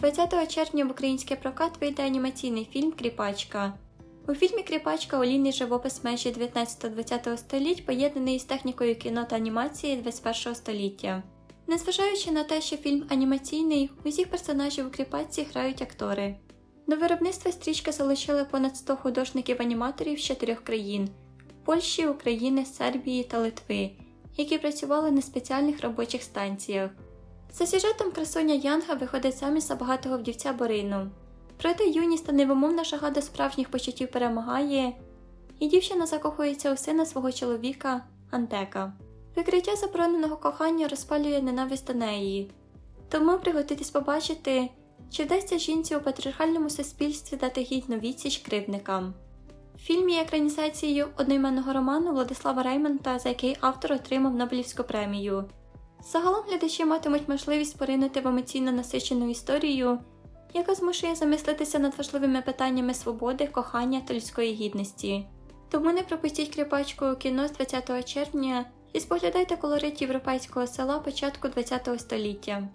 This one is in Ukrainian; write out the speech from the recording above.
20 червня в український прокат вийде анімаційний фільм Кріпачка. У фільмі Кріпачка олійний живопис межі 19-20 століть поєднаний з технікою кіно та анімації 21 століття. Незважаючи на те, що фільм анімаційний, усіх персонажів у кріпачці грають актори. До виробництва стрічки залучили понад 100 художників-аніматорів з чотирьох країн Польщі, України, Сербії та Литви, які працювали на спеціальних робочих станціях. За сюжетом красуня Янга виходить заміж за багатого вдівця Борину. Проте юність та невимовна жага справжніх почуттів перемагає, і дівчина закохується у сина свого чоловіка Антека. Викриття забороненого кохання розпалює ненависть до неї, тому приготуйтесь побачити, чи вдасться жінці у патріархальному суспільстві дати гідну відсіч кривдникам. В фільмі є екранізацією одноіменного роману Владислава Реймонта, за який автор отримав Нобелівську премію. Загалом глядачі матимуть можливість поринути в емоційно насичену історію, яка змушує замислитися над важливими питаннями свободи, кохання та людської гідності. Тому не пропустіть кріпачку у кіно з 20 червня і споглядайте колорит європейського села початку ХХ століття.